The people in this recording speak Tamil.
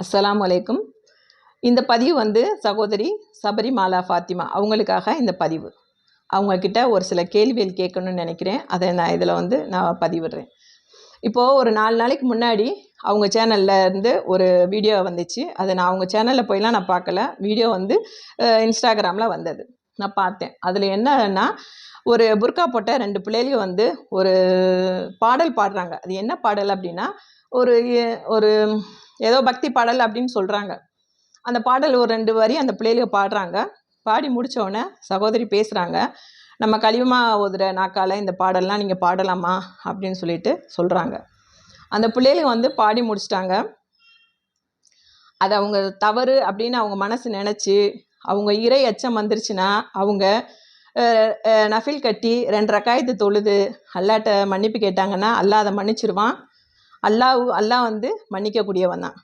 அஸ்லாம் வலைக்கும் இந்த பதிவு வந்து சகோதரி சபரிமாலா ஃபாத்திமா அவங்களுக்காக இந்த பதிவு. அவங்கக்கிட்ட ஒரு சில கேள்விகள் கேட்கணும்னு நினைக்கிறேன். அதை நான் இதில் வந்து நான் பதிவிடுறேன். இப்போது ஒரு நாலு நாளைக்கு முன்னாடி அவங்க சேனலில் இருந்து ஒரு வீடியோ வந்துச்சு. அதை நான் அவங்க சேனலில் போயெலாம் நான் பார்க்கல. வீடியோ வந்து இன்ஸ்டாகிராமில் வந்தது. நான் பார்த்தேன். அதில் என்னன்னா ஒரு புர்கா போட்ட ரெண்டு பிள்ளைகளும் வந்து ஒரு பாடல் பாடுறாங்க. அது என்ன பாடல் அப்படின்னா ஒரு ஒரு ஏதோ பக்தி பாடல் அப்படின்னு சொல்கிறாங்க அந்த பாடல் ஒரு ரெண்டு வரி அந்த பிள்ளைகளுக்கு பாடுறாங்க. பாடி முடித்தோடனே சகோதரி பேசுகிறாங்க நம்ம கழிவுமா ஓதுற நாக்கால இந்த பாடல்லாம் நீங்கள் பாடலாமா அப்படின்னு சொல்லிட்டு சொல்கிறாங்க அந்த பிள்ளைகளுக்கு வந்து பாடி முடிச்சிட்டாங்க. அது அவங்க தவறு அப்படின்னு அவங்க மனசு நினச்சி அவங்க இறை அச்சம் வந்துருச்சுன்னா அவங்க நஃபில் கட்டி ரெண்டு ரக்காயத்து தொழுது அல்லாட்ட மன்னிப்பு கேட்டாங்கன்னா அல்லாத அதை மன்னிச்சிருவான். அல்லாஹ் அல்லாஹ் வந்து மன்னிக்கக்கூடியவன் தான்.